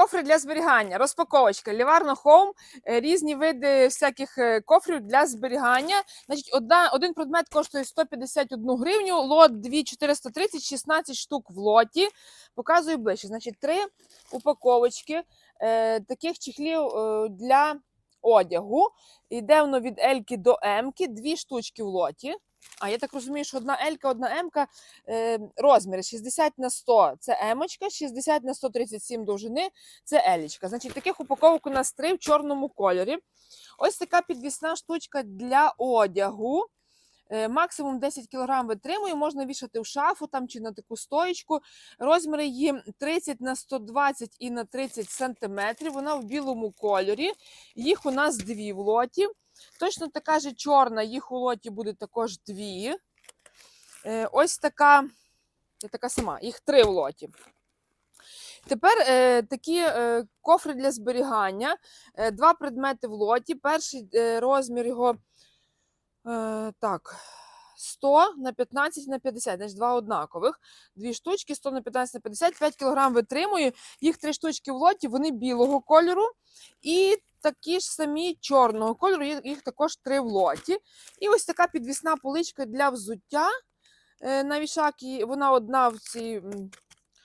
кофри для зберігання, розпаковочка, Ліварно Home, е, різні види всяких е, кофрів для зберігання. Значить, одна, один предмет коштує 151 гривню, лот 2430, 16 штук в лоті. Показую ближче. Значить, три упаковочки е, таких чехлів е, для одягу. Йде воно від Ельки до Емки, дві штучки в лоті. А я так розумію, що одна Елька, одна Емка е, розміри 60 на 100 це емочка, 60 на 137 довжини це елічка. Значить, таких упаковок у нас три в чорному кольорі. Ось така підвісна штучка для одягу. Е, Максимум 10 кг витримує, можна вішати в шафу там чи на таку стоєчку. Розміри її 30 на 120 і на 30 см. Вона в білому кольорі. Їх у нас дві в лоті. Точно така ж чорна, їх у лоті буде також дві. Е, Ось така, така сама, їх три в лоті. Тепер е, такі е, кофри для зберігання. Е, два предмети в лоті. Перший е, розмір його е, так, 100 на 15 на 50, значить два однакових. Дві штучки, 100 на 15 на 50, 5 кг витримує. Їх три штучки в лоті, вони білого кольору. І такі ж самі чорного кольору, їх, також три в лоті. І ось така підвісна поличка для взуття е, на вішаки. Вона одна в цій,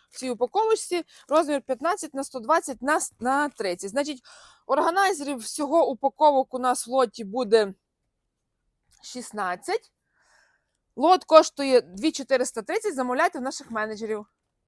в цій упаковочці. Розмір 15 на 120 на, на 30. Значить, органайзерів всього упаковок у нас в лоті буде 16. Лот коштує 2430. Замовляйте в наших менеджерів.